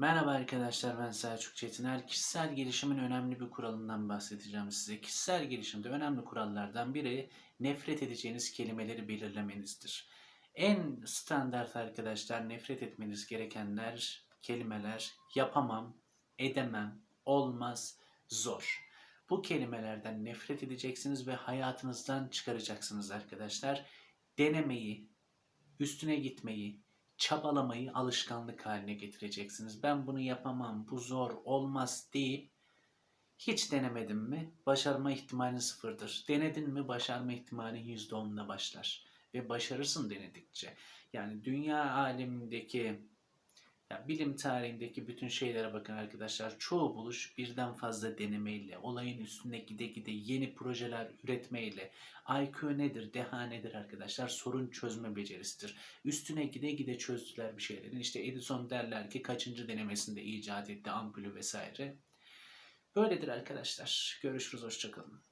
Merhaba arkadaşlar ben Selçuk Çetiner. Kişisel gelişimin önemli bir kuralından bahsedeceğim size. Kişisel gelişimde önemli kurallardan biri nefret edeceğiniz kelimeleri belirlemenizdir. En standart arkadaşlar nefret etmeniz gerekenler, kelimeler yapamam, edemem, olmaz, zor. Bu kelimelerden nefret edeceksiniz ve hayatınızdan çıkaracaksınız arkadaşlar. Denemeyi, üstüne gitmeyi, çabalamayı alışkanlık haline getireceksiniz. Ben bunu yapamam, bu zor, olmaz deyip hiç denemedin mi başarma ihtimalin sıfırdır. Denedin mi başarma ihtimalin yüzde onla başlar. Ve başarırsın denedikçe. Yani dünya alemindeki ya bilim tarihindeki bütün şeylere bakın arkadaşlar. Çoğu buluş birden fazla denemeyle, olayın üstüne gide gide yeni projeler üretmeyle. IQ nedir, deha nedir arkadaşlar? Sorun çözme becerisidir. Üstüne gide gide çözdüler bir şeylerin. İşte Edison derler ki kaçıncı denemesinde icat etti ampulü vesaire. Böyledir arkadaşlar. Görüşürüz, hoşçakalın.